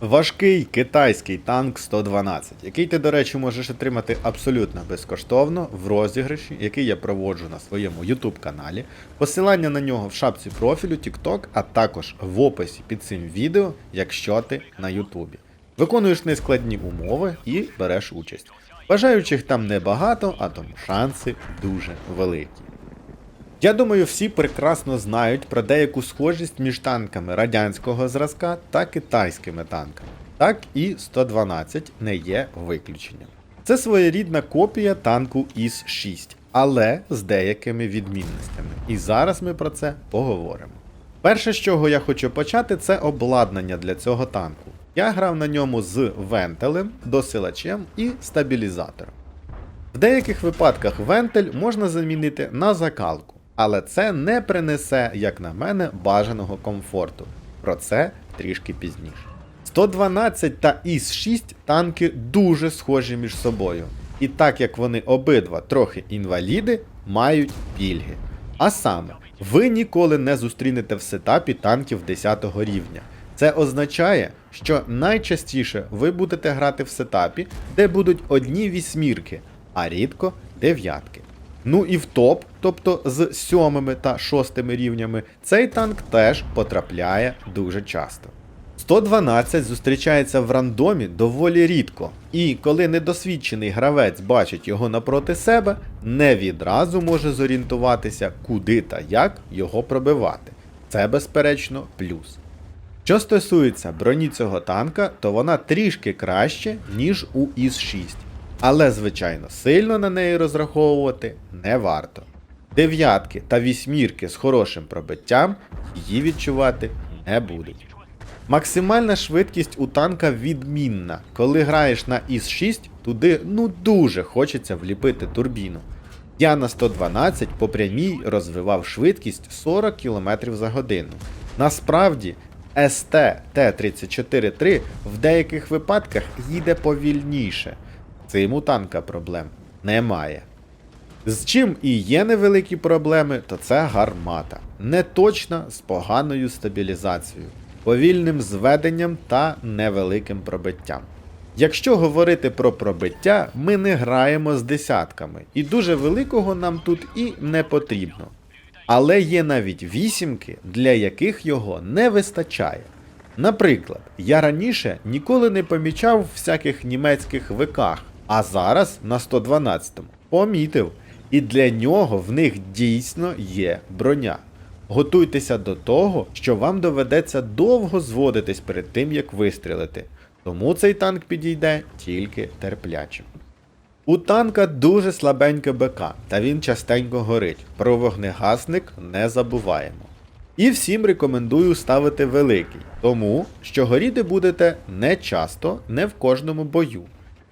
Важкий китайський танк 112, який ти, до речі, можеш отримати абсолютно безкоштовно в розіграші, який я проводжу на своєму YouTube каналі. Посилання на нього в шапці профілю TikTok, а також в описі під цим відео, якщо ти на YouTube. Виконуєш нескладні умови і береш участь. Бажаючих там небагато, а тому шанси дуже великі. Я думаю, всі прекрасно знають про деяку схожість між танками радянського зразка та китайськими танками. Так і 112 не є виключенням. Це своєрідна копія танку ІС-6, але з деякими відмінностями. І зараз ми про це поговоримо. Перше, з чого я хочу почати, це обладнання для цього танку. Я грав на ньому з вентилем, досилачем і стабілізатором. В деяких випадках вентиль можна замінити на закалку, але це не принесе, як на мене, бажаного комфорту. Про це трішки пізніше. 112 та ІС-6 танки дуже схожі між собою. І так як вони обидва трохи інваліди, мають пільги. А саме, ви ніколи не зустрінете в сетапі танків 10 рівня. Це означає, що найчастіше ви будете грати в сетапі, де будуть одні вісьмірки, а рідко дев'ятки. Ну і в топ, тобто з сьомими та шостими рівнями, цей танк теж потрапляє дуже часто. 112 зустрічається в рандомі доволі рідко, і коли недосвідчений гравець бачить його напроти себе, не відразу може зорієнтуватися, куди та як його пробивати. Це, безперечно, плюс. Що стосується броні цього танка, то вона трішки краще, ніж у ІС-6. Але, звичайно, сильно на неї розраховувати не варто. Дев'ятки та вісьмірки з хорошим пробиттям її відчувати не будуть. Максимальна швидкість у танка відмінна. Коли граєш на ІС-6, туди ну дуже хочеться вліпити турбіну. Я на 112 по прямій розвивав швидкість 40 км за годину. Насправді, СТ Т-34-3 в деяких випадках їде повільніше. Цим у танка проблем немає. З чим і є невеликі проблеми, то це гармата. Неточна з поганою стабілізацією, повільним зведенням та невеликим пробиттям. Якщо говорити про пробиття, ми не граємо з десятками, і дуже великого нам тут і не потрібно. Але є навіть вісімки, для яких його не вистачає. Наприклад, я раніше ніколи не помічав всяких німецьких виках, а зараз на 112-му помітив. І для нього в них дійсно є броня. Готуйтеся до того, що вам доведеться довго зводитись перед тим, як вистрілити. Тому цей танк підійде тільки терплячим. У танка дуже слабеньке БК, та він частенько горить. Про вогнегасник не забуваємо. І всім рекомендую ставити великий, тому що горіти будете не часто, не в кожному бою.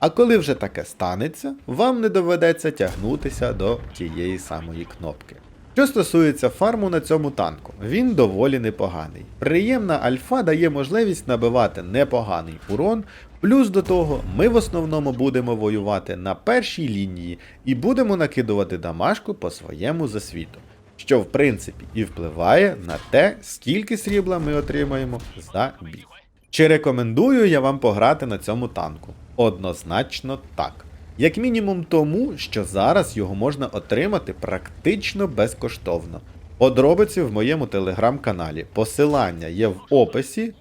А коли вже таке станеться, вам не доведеться тягнутися до тієї самої кнопки. Що стосується фарму на цьому танку, він доволі непоганий. Приємна альфа дає можливість набивати непоганий урон, плюс до того ми в основному будемо воювати на першій лінії і будемо накидувати дамашку по своєму засвіту, що в принципі і впливає на те, скільки срібла ми отримаємо за бій. Чи рекомендую я вам пограти на цьому танку? Однозначно так. Як мінімум тому, що зараз його можна отримати практично безкоштовно. Подробиці в моєму телеграм-каналі. Посилання є в описі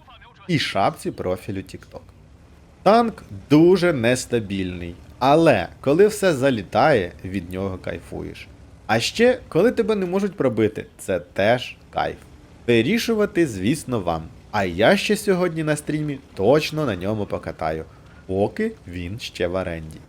і шапці профілю TikTok. Танк дуже нестабільний, але коли все залітає, від нього кайфуєш. А ще, коли тебе не можуть пробити, це теж кайф. Вирішувати, звісно, вам. А я ще сьогодні на стрімі точно на ньому покатаю, поки він ще в оренді.